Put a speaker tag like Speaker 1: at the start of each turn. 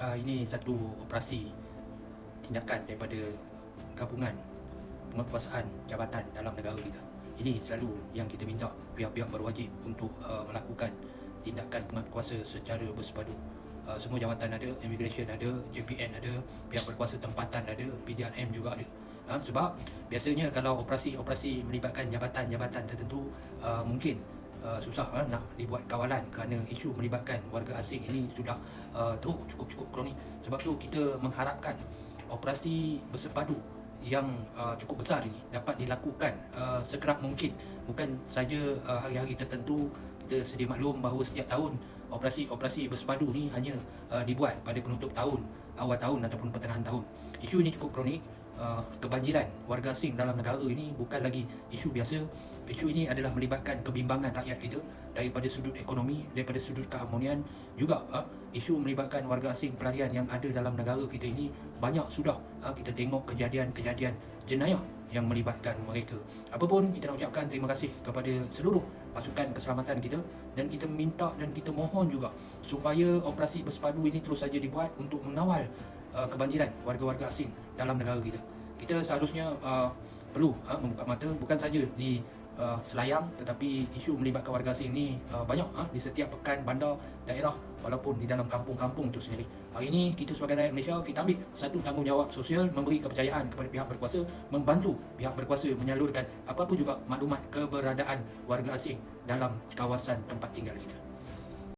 Speaker 1: uh, ini satu operasi tindakan daripada gabungan penguatkuasaan jabatan dalam negara kita. Ini selalu yang kita minta pihak-pihak berwajib untuk uh, melakukan tindakan penguatkuasa secara bersepadu. Uh, semua jawatan ada, immigration ada, JPN ada, pihak berkuasa tempatan ada, PDRM juga ada. Ha, sebab biasanya kalau operasi-operasi melibatkan jabatan-jabatan tertentu uh, mungkin uh, susah uh, nak dibuat kawalan kerana isu melibatkan warga asing ini sudah uh, teruk cukup-cukup kronik. Sebab tu kita mengharapkan operasi bersepadu yang uh, cukup besar ini dapat dilakukan uh, sekerap mungkin bukan saja uh, hari-hari tertentu kita sedia maklum bahawa setiap tahun operasi-operasi bersepadu ni hanya uh, dibuat pada penutup tahun awal tahun ataupun pertengahan tahun isu ini cukup kronik uh, kebanjiran warga asing dalam negara ini bukan lagi isu biasa isu ini adalah melibatkan kebimbangan rakyat kita daripada sudut ekonomi daripada sudut keharmonian juga uh, isu melibatkan warga asing pelarian yang ada dalam negara kita ini banyak sudah uh, kita tengok kejadian-kejadian jenayah yang melibatkan mereka. Apapun kita nak ucapkan terima kasih kepada seluruh pasukan keselamatan kita dan kita minta dan kita mohon juga supaya operasi bersepadu ini terus saja dibuat untuk mengawal uh, kebanjiran warga-warga asing dalam negara kita. Kita seharusnya uh, perlu uh, membuka mata bukan saja di uh, Selayang tetapi isu melibatkan warga asing ini uh, banyak uh, di setiap pekan bandar daerah walaupun di dalam kampung-kampung itu sendiri. Hari ini kita sebagai rakyat Malaysia kita ambil satu tanggungjawab sosial memberi kepercayaan kepada pihak berkuasa membantu pihak berkuasa menyalurkan apa-apa juga maklumat keberadaan warga asing dalam kawasan tempat tinggal kita.